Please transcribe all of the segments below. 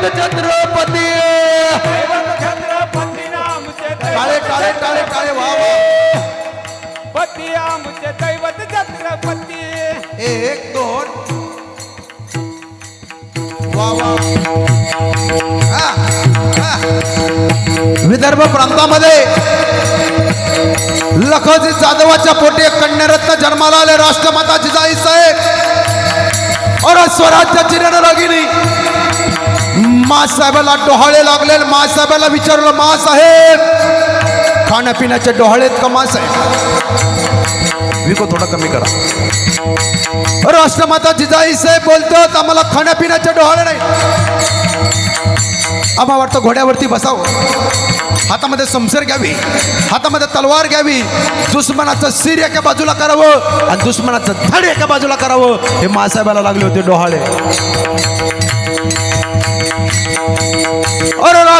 दैवत छत्रपती। छत्रपती आमचे टाळे टाळे टाळे टाळे वा वा. पती आमचे दैवत छत्रपती. एक दोन. वा वा. विदर्भ प्रांतामध्ये लखोजी जाधवाच्या पोटी एक कन्यारत्न जन्माला आले. राष्ट्रमाता जिजाई साहेब और स्वराज्याची रणरागिणी. मा साहेबाला डोहाळे लागले मासाहेबाला विचारलं मासाहेब खाण्यापिण्याचे डोहाळेत का मासाहेब? विको थोडा कमी करा. राष्ट्रमाता जिजाई साहेब बोलतो आम्हाला खाण्यापिण्याचे डोहाळे नाही. आम्हाला वाटतं घोड्यावरती बसावं. हातामध्ये समसर घ्यावी हातामध्ये तलवार घ्यावी दुश्मनाचं सिर एका बाजूला करावं आणि दुश्मनाचं धड एका बाजूला करावं. हे मासाहेबाला लागले होते डोहाळे.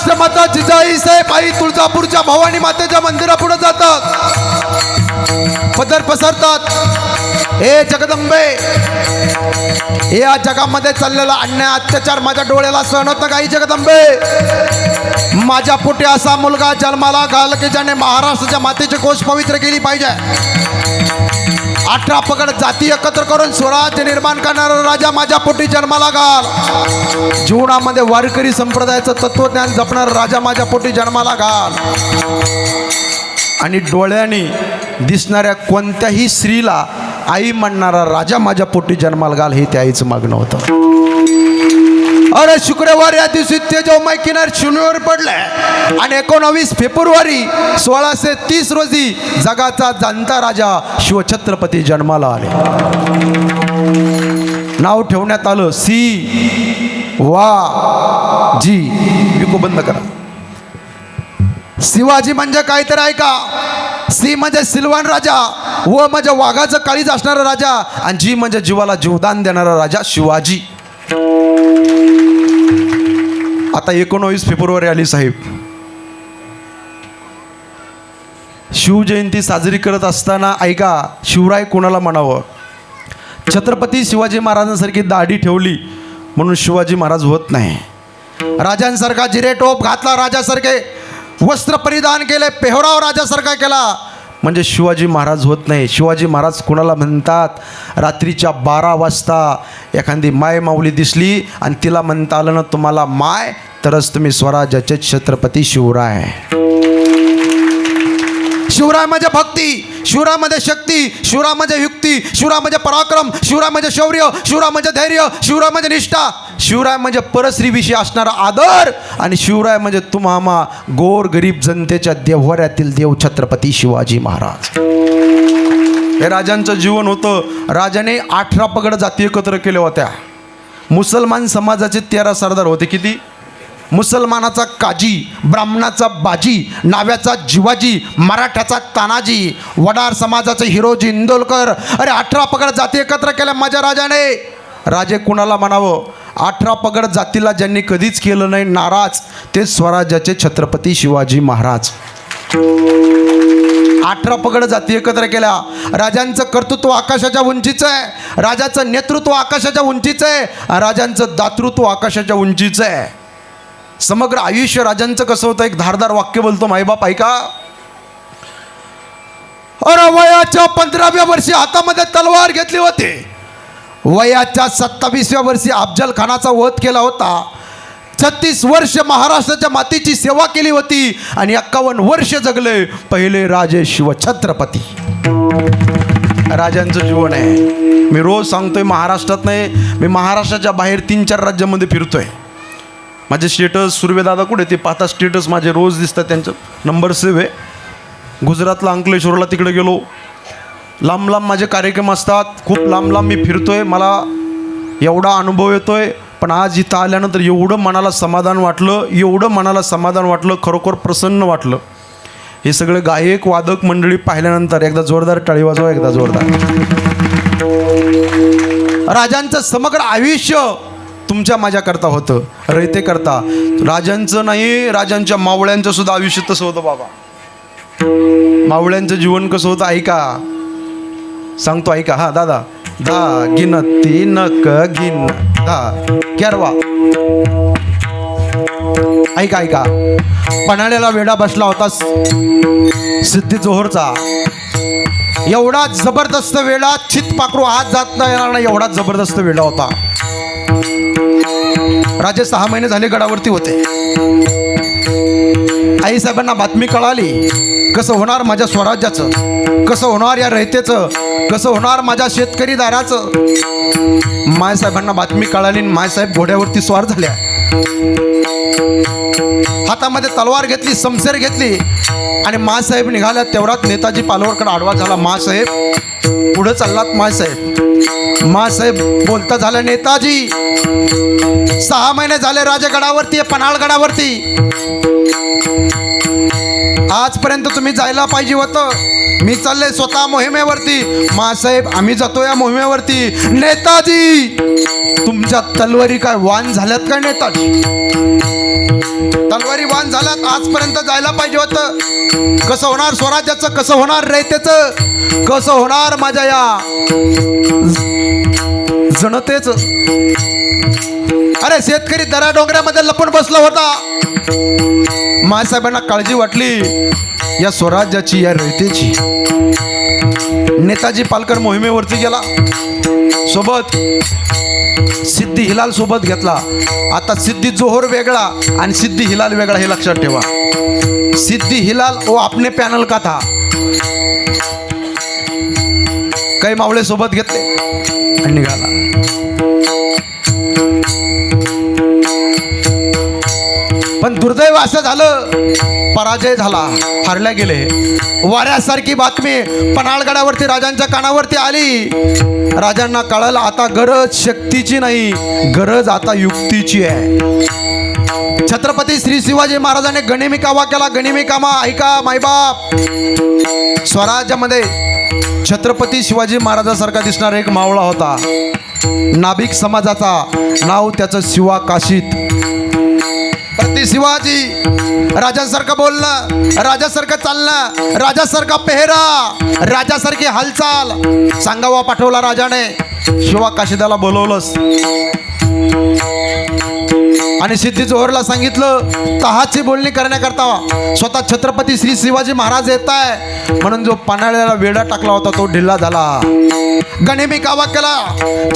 राष्ट्रमाता जिजाई साहेब आई तुळजापूरच्या भवानी मातेच्या मंदिरापुढे जातात. पदर पसरतात. हे जगदंबे या जगामध्ये चाललेला अन्याय अत्याचार माझ्या डोळ्याला सहन होत काही जगदंबे. माझ्या पोटी असा मुलगा जन्माला घाल की ज्याने महाराष्ट्राच्या मातेची कोश पवित्र केली पाहिजे. अठरा पगड जाती एकत्र करून स्वराज्य निर्माण करणारा राजा माझ्या पोटी जन्माला घाल जीवनामध्ये वारकरी संप्रदायाचं तत्वज्ञान जपणारा राजा माझ्या पोटी जन्माला घाल आणि डोळ्याने दिसणाऱ्या कोणत्याही स्त्रीला आई म्हणणारा राजा माझ्या पोटी जन्माला घाल हे त्या आईचं मागणं होतं. अरे शुक्रवार या दिवशी ते जो किनार शून्यवर पडलाय. आणि एकोणावीस फेब्रुवारी सोळाशे तीस रोजी जगाचा जाणता राजा शिवछत्रपती जन्माला आले. नाव ठेवण्यात आलं सी. वा. जी. विको बंद करा. शिवाजी म्हणजे काय तर ऐका. सी म्हणजे सिलवान राजा व म्हणजे वाघाचं काळीच असणारा राजा आणि जी म्हणजे जीवाला जीवदान देणारा राजा शिवाजी. आता एकोणावीस फेब्रुवारी आली साहेब. शिवजयंती साजरी करत असताना ऐका शिवराय कोणाला म्हणावं? छत्रपती शिवाजी महाराजांसारखी दाढी ठेवली म्हणून शिवाजी महाराज होत नाही. राजांसारखा जिरे टोप घातला राजासारखे वस्त्र परिधान केले पेहराव राजासारखा केला. म्हणजे शिवाजी महाराज होत नाही. शिवाजी महाराज कुणाला म्हणतात? रात्रीच्या बारा वाजता एखादी माय माऊली दिसली आणि तिला म्हणता आलं ना तुम्हाला माय तरच तुम्ही स्वराज्याचे छत्रपती शिवराय. शिवराय म्हणजे भक्ती शिवराय म्हणजे शक्ती शिवराय म्हणजे युक्ती शिवराय म्हणजे पराक्रम शिवराय म्हणजे शौर्य शिवराय म्हणजे धैर्य शिवराय म्हणजे निष्ठा. शिवराय म्हणजे परश्रीविषयी असणारा आदर आणि शिवराय म्हणजे तुम्हामा गोर गरीब जनतेच्या देव्हाऱ्यातील देव छत्रपती शिवाजी महाराज. हे राजांचं जीवन होतं. राजाने अठरा पगड जाती एकत्र केल्या होत्या. मुसलमान समाजाचे तेरा सरदार होते. किती? मुसलमानाचा काजी ब्राह्मणाचा बाजी नाव्याचा जिवाजी मराठ्याचा तानाजी वडार समाजाचे हिरोजी इंदोलकर अरे अठरा पगड जाती एकत्र केल्या माझ्या राजाने. राजे कुणाला म्हणावं? अठरा पगड जातीला ज्यांनी कधीच केलं नाही नाराज ते स्वराज्याचे छत्रपती शिवाजी महाराज. अठरा पगड जाती एकत्र केल्या. राजांचं कर्तृत्व आकाशाच्या उंचीचं आहे. राजाचं नेतृत्व आकाशाच्या उंचीचं आहे. राजांचं दातृत्व आकाशाच्या उंचीचं आहे. समग्र आयुष्य राजांचं कसं होतं? एक धारदार वाक्य बोलतो माईबाप ऐका. अरे वयाच्या पंधराव्या वर्षी हातामध्ये तलवार घेतली होती. वयाच्या सत्तावीसव्या वर्षी अफजल खानाचा वध केला होता. छत्तीस वर्ष महाराष्ट्राच्या मातीची सेवा केली होती आणि एक्कावन्न वर्ष जगले पहिले राजे शिवछत्रपती. राजांचं जीवन आहे. मी रोज सांगतोय महाराष्ट्रात नाही मी महाराष्ट्राच्या बाहेर तीन चार राज्यामध्ये फिरतोय. माझे स्टेटस सुर्वेदादा कुठे ते पाहता स्टेटस माझे रोज दिसतात त्यांचं. नंबर सेव्ह आहे. गुजरातला अंकलेश्वरला तिकडे गेलो. लांब लांब माझे कार्यक्रम असतात. खूप लांब लांब मी फिरतो आहे मला एवढा अनुभव येतो आहे पण आज इथं आल्यानंतर एवढं मनाला समाधान वाटलं. एवढं मनाला समाधान वाटलं. खरोखर प्रसन्न वाटलं. हे सगळे गायक वादक मंडळी पाहिल्यानंतर एकदा जोरदार टाळी वाजवा एकदा जोरदार. राजांचं समग्र आयुष्य तुमच्या माझ्याकरता होतं. रयते करता राजांचं नाही राजांच्या मावळ्यांचं सुद्धा आयुष्य तसं होतं बाबा. मावळ्यांचं जीवन कसं होतं ऐका. सांगतो ऐका. हा दादा. दा गिन ती नक गिन दा. क्यारवा ऐका ऐका. पन्हाळ्याला वेडा बसला होता सिद्धी जोहरचा. एवढा जबरदस्त वेळा चित पाखरू हात जात नाही येणार नाही एवढा जबरदस्त वेळा होता. राजे सहा महिने झाले गडावरती होते. आईसाहेबांना बातमी कळाली कसं होणार माझ्या स्वराज्याचं कसं होणार या रयतेचं कसं होणार माझ्या शेतकरी दाराचं? मायसाहेबांना बातमी कळाली आणि मायसाहेब घोड्यावरती स्वार झाल्या. हातामध्ये तलवार घेतली समसेर घेतली आणि मासाहेब निघाल्या. तेवढ्यात नेताजी पालवरकडे आडवा झाला. मासाहेब पुढे चाललात मासाहेब मासाहेब बोलता झालं नेताजी सहा महिने झाले राजगडावरती पन्हाळगडावरती. आजपर्यंत तुम्ही जायला पाहिजे होतं. मी चालले स्वतः मोहिमेवरती. मासाहेब आम्ही जातो या मोहिमेवरती. नेताजी! तुमच्या तलवारी काय वान झाल्यात काय नेताजी? तलवारी वान झाल्यात आजपर्यंत जायला पाहिजे होतं. कसं होणार स्वराज्याचं कसं होणार रयतेचं? कसं होणार माझ्या या जनतेच? अरे शेतकरी दरा डोंगऱ्यामध्ये लपून बसला होता. मायसाहेबांना काळजी वाटली. या स्वराज्याची या रयतेची. नेताजी पालकर मोहिमेवरती गेला. सोबत सिद्धी हिलाल सोबत घेतला. आता सिद्धी जोहर वेगळा आणि सिद्धी हिलाल वेगळा हे लक्षात ठेवा. सिद्धी हिलाल ओ आपने पॅनल का था? काही मावळे सोबत घेतले आणि निघाला. दुर्दैव असं झालं. पराजय झाला. हरल्या गेले. वाऱ्यासारखी बातमी पन्हाळगडावरती राजांच्या कानावरती आली. राजांना कळालं आता गरज शक्तीची नाही. गरज आता युक्तीची आहे. छत्रपती श्री शिवाजी महाराजांनी गणिमी कामा केला गणिमी कामा ऐका मायबाप स्वराज्यामध्ये छत्रपती शिवाजी महाराजासारखा दिसणारा एक मावळा होता. नाभिक समाजाचा नाव त्याचं शिवा काशीत. प्रति शिवाजी. राजासारखं बोलणं राजासारखं चालणं राजासारखा पेहरा राजासारखी हालचाल. सांगावा पाठवला राजाने. शिवा काशिदाला बोलवलंस. आणि सिद्धी जोहरला सांगितलं तहाची बोलणी करण्याकरता स्वतः छत्रपती श्री शिवाजी महाराज येत आहे म्हणून जो पन्हाळ्याला वेडा टाकला होता तो ढिल्ला झाला. गणिमी कावा केला.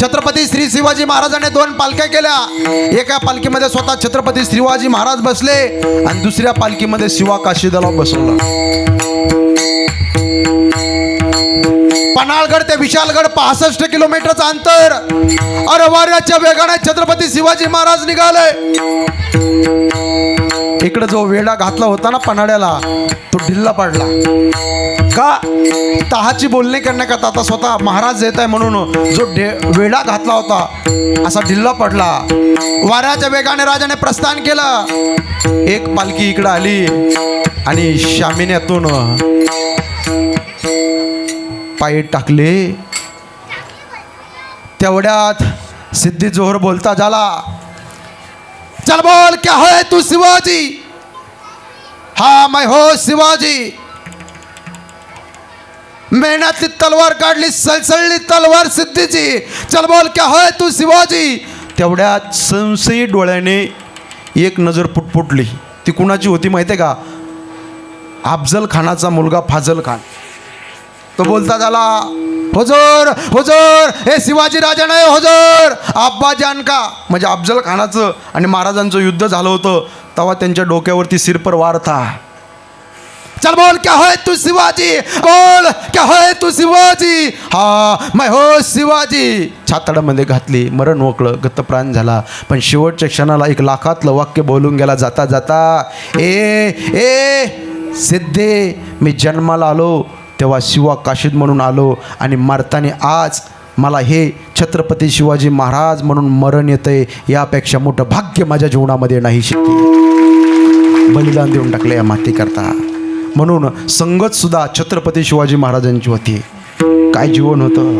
छत्रपती श्री शिवाजी महाराजाने दोन पालख्या केल्या. एका पालखीमध्ये स्वतः छत्रपती शिवाजी महाराज बसले आणि दुसऱ्या पालखीमध्ये शिवा काशीदाला बसवलं. पन्हाळगड ते विशालगड पासष्ट किलोमीटरचं अंतर. अरे वाऱ्याच्या वेगाने छत्रपती शिवाजी महाराज निघाले. इकडे जो वेडा घातला होता ना पन्हाळ्याला तो ढिल्ला पडला. का? तहाची बोलणी करण्याकरता आता स्वतः महाराज येत आहे म्हणून जो डे वेडा घातला होता असा ढिल्ला पडला. वाऱ्याच्या वेगाने राजाने प्रस्थान केलं. एक पालखी इकडं आली आणि शामिन्यातून पाय टाकले. तेवढ्यात सिद्धी जोहर बोलता झाला चल बोल क्या है तू शिवाजी? हा मैं हो शिवाजी. मेहनतली तलवार काढली सळसळली तलवार सिद्धीची. चल बोल क्या होय तू शिवाजी? तेवढ्यात संशयी डोळ्याने एक नजर पुटपुटली. ती कुणाची होती माहिती आहे का? अफजल खानाचा मुलगा फाजल खान. तो बोलता झाला हुजूर हुजूर हे शिवाजी राजा नाही हुजूर. आब्बा जानका म्हणजे अफजल खानाचं आणि महाराजांचं युद्ध झालं होतं तेव्हा त्यांच्या डोक्यावरती सिरपर वार था चल बोल क्या होय तू शिवाजी? बोल क्या होय तू शिवाजी? हा मै हो शिवाजी. छातडामध्ये घातली मरण मोकळं गतप्राण झाला. पण शेवटच्या क्षणाला एक लाखातलं वाक्य बोलून गेला जाता जाता ए ए सिद्धे मी जन्माला आलो तेव्हा शिवा काशीद म्हणून आलो आणि मारताने आज मला हे छत्रपती शिवाजी महाराज म्हणून मरण येतंय यापेक्षा मोठं भाग्य माझ्या जीवनामध्ये नाही शिकते बलिदान देऊन टाकलं या मातीकरता. म्हणून संगत सुद्धा छत्रपती शिवाजी महाराजांची होती. काय जीवन होतं?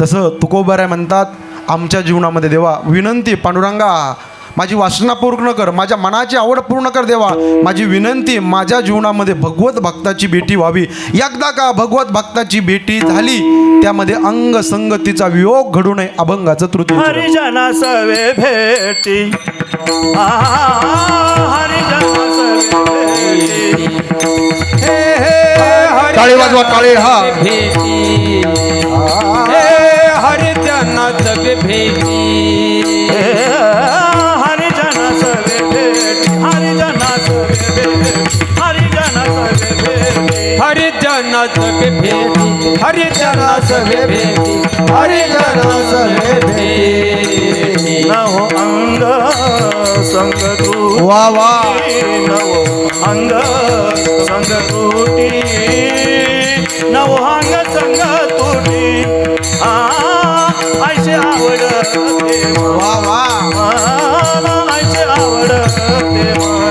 तसं तुकोबाराय म्हणतात आमच्या जीवनामध्ये देवा विनंती पांडुरंगा माझी वासना पूर्ण कर माझ्या मनाची आवड पूर्ण कर देवा. माझी विनंती माझ्या जीवनामध्ये भगवत भक्ताची भेटी व्हावी. एकदा का भगवत भक्ताची भेटी झाली त्यामध्ये अंग संगतीचा वियोग घडू नये अभंगाचं चरण. हरिजन सवे भेटी. हरिजन सवे टाळी वाजवा, टाळी, हा. भेटी. हे. हरिजनात भेटी. हरिजनात भेटी हरिजनात भेटी. नव अंग संग वा वा. नव अंग संग तुटी. नव अंग संग तुटी. आ आवडते वा वा. आवडते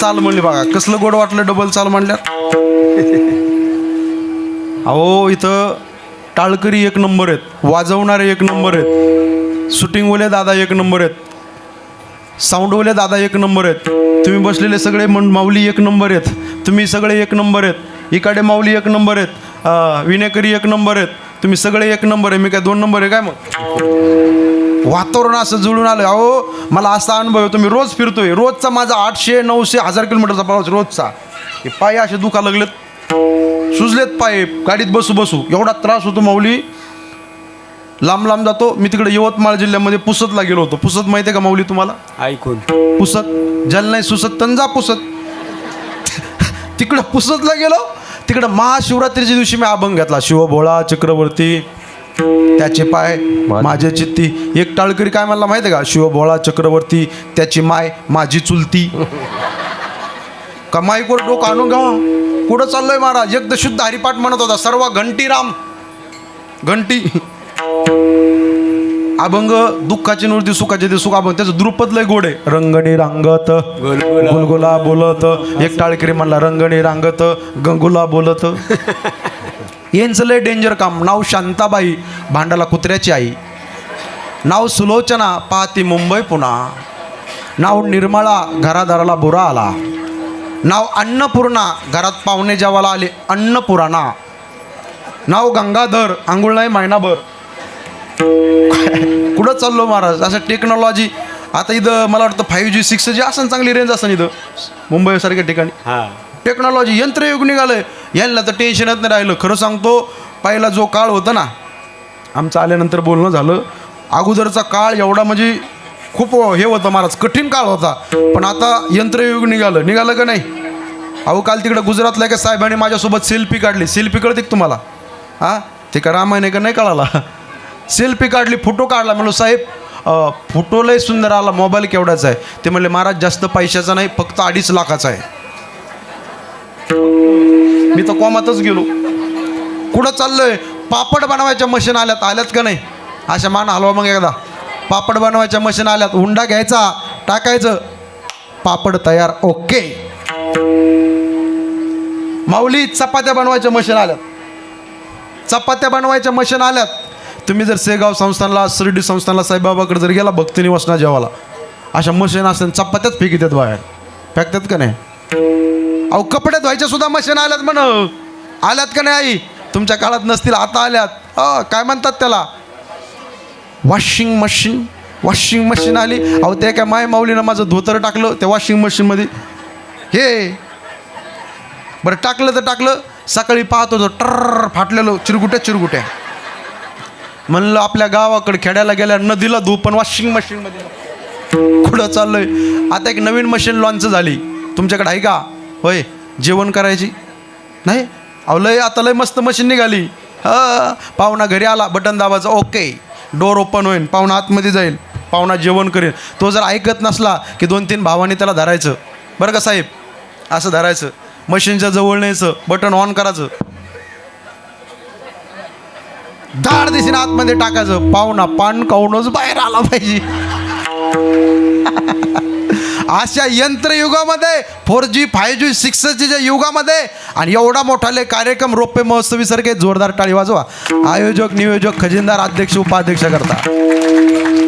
चाल म्हणली बघा. कसलं गोड वाटलं डबल चाल म्हणल्यात? अहो इथं टाळकरी एक नंबर आहेत. वाजवणारे एक नंबर आहेत. शूटिंगवाले दादा एक नंबर आहेत. साऊंडवाले दादा एक नंबर आहेत. तुम्ही बसलेले सगळे मन माऊली एक नंबर आहेत. तुम्ही सगळे एक नंबर आहेत. इकडे माऊली एक नंबर आहेत. विनेकरी एक नंबर आहेत. तुम्ही सगळे एक नंबर आहे मी काय दोन नंबर आहे काय मग? वातावरण असं जुळून आलं अहो मला असा अनुभव येतो मी रोज फिरतोय. रोजचा माझा आठशे नऊशे हजार किलोमीटरचा प्रवास रोजचा. हे पाय असे दुखा लागलेत. सुजलेत पाय गाडीत बसू बसू. एवढा त्रास होतो माऊली. लांब लांब जातो. मी तिकडे यवतमाळ जिल्ह्यामध्ये पुसतला गेलो होतो. पुसत माहिती आहे का माऊली तुम्हाला? ऐकून. पुसत. ज्याला नाही सुसत तंजा पुसत. तिकडं पुसतला गेलो. तिकडं महाशिवरात्रीच्या दिवशी मी अभंग घेतला. शिवभोळा चक्रवर्ती त्याचे पाय माझे चित्ती. एक टाळकरी काय म्हणला माहिती आहे का? शिवभोळा चक्रवर्ती त्याची माय माझी चुलती. कमाईवर डोकं आणून घ्या कुठं चाललोय महाराज? एकदा शुद्ध हरिपाठ म्हणत होता सर्व घंटीराम घंटी. अभंग दुःखाची नृत्य सुखाचे ते सुख अभंग त्याचं द्रुपद लय गोड आहे. रंगणी रांगत गुलगुला बोलत. एक टाळकरी म्हणला रंगणी रांगत गंगुला बोलत. यांचं लय डेंजर काम. नाव शांताबाई भांडाला कुत्र्याची आई. नाव सुलोचना पाहती मुंबई पुन्हा नाव निर्मळा घरादाराला बुरा आला. नाव अन्नपूर्णा घरात पाहुणे जेवायला आले अन्नपुराणा. नाव गंगाधर आंघोळ नाही महिनाभर. कुठं चाललो महाराज? असं टेक्नॉलॉजी आता इथं मला वाटतं फाईव्ह जी सिक्स जी असं चांगली रेंज असं इथं. मुंबईसारख्या ठिकाणी. हां. टेक्नॉलॉजी यंत्रयुग निघालं यांना तर टेन्शनच नाही राहिलं. खरं सांगतो पहिला जो काळ होता ना आमचं आल्यानंतर बोलणं झालं. अगोदरचा काळ एवढा म्हणजे खूप हे होतं महाराज कठीण काळ होता. पण आता यंत्रयुग निघालं. निघालं का नाही? अहो काल तिकडं गुजरातला एका साहेबांनी माझ्यासोबत सेल्फी काढली. सेल्फी कळते तुम्हाला? हां? ते का रामायण आहे का नाही कळाला? सेल्फी काढली फोटो काढला. म्हणलो साहेब फोटो लय सुंदर आला. मोबाईल केवढाचा आहे? ते म्हणले महाराज जास्त पैशाचा नाही फक्त अडीच लाखाचा आहे. मी तर कोमातच गेलो. कुठं चाललोय? पापड बनवायच्या मशीन आल्यात. आल्यात का नाही? अशा मान हलवा मग एकदा. पापड बनवायच्या मशीन आल्यात. हुंडा घ्यायचा टाकायचं. पापड तयार. ओके. माऊली चपात्या बनवायच्या मशीन आल्यात. चपात्या बनवायच्या मशीन आल्यात. तुम्ही जर सेगाव संस्थानला शिर्डी संस्थानला साईबाबाकडे जर गेला भक्ती निवासना जेवाला अशा मशीन असतात चपात्याच फेकी देत बाहेर. फेकतात का नाही? अहो कपडे धुवायच्या सुद्धा मशीन आल्यात म्हण. आल्यात का नाही आई? तुमच्या काळात नसतील आता आल्यात. अ, काय म्हणतात त्याला? वॉशिंग मशीन वॉशिंग मशीन आली. अहो ते काय माय माऊलीनं माझं धोतर टाकलं त्या वॉशिंग मशीनमध्ये हे. बरं टाकलं तर टाकलं सकाळी पाहत होतो टर फाटलेलो चिरगुट्या चिरगुट्या. म्हणलं आपल्या गावाकडे खेड्याला गेल्या नदीला धू पण वॉशिंग मशीनमध्ये कुठं चाललंय? आता एक नवीन मशीन लॉन्च झाली. तुमच्याकडे आहे का? होय जेवण करायची? नाही? अहो लय आता लय मस्त मशीन निघाली. हा पाहुणा घरी आला बटन दाबाचं ओके. डोर ओपन होईल पाहुणा आतमध्ये जाईल. पाहुणा जेवण करेल. तो जर ऐकत नसला की दोन तीन भावांनी त्याला धरायचं. बरं का साहेब? असं धरायचं. मशीनच्या जवळ न्यायचं बटन ऑन करायचं. धाड दिशेने आतमध्ये टाकायचं. पाहुणा पान काऊनच बाहेर आला पाहिजे. अशा यंत्रयुगामध्ये four G five G six जीच्या युगामध्ये आणि एवढा मोठाले कार्यक्रम रोप्य महोत्सवीसारखे जोरदार टाळी वाजवा. आयोजक नियोजक खजिनदार अध्यक्ष उपाध्यक्ष करता.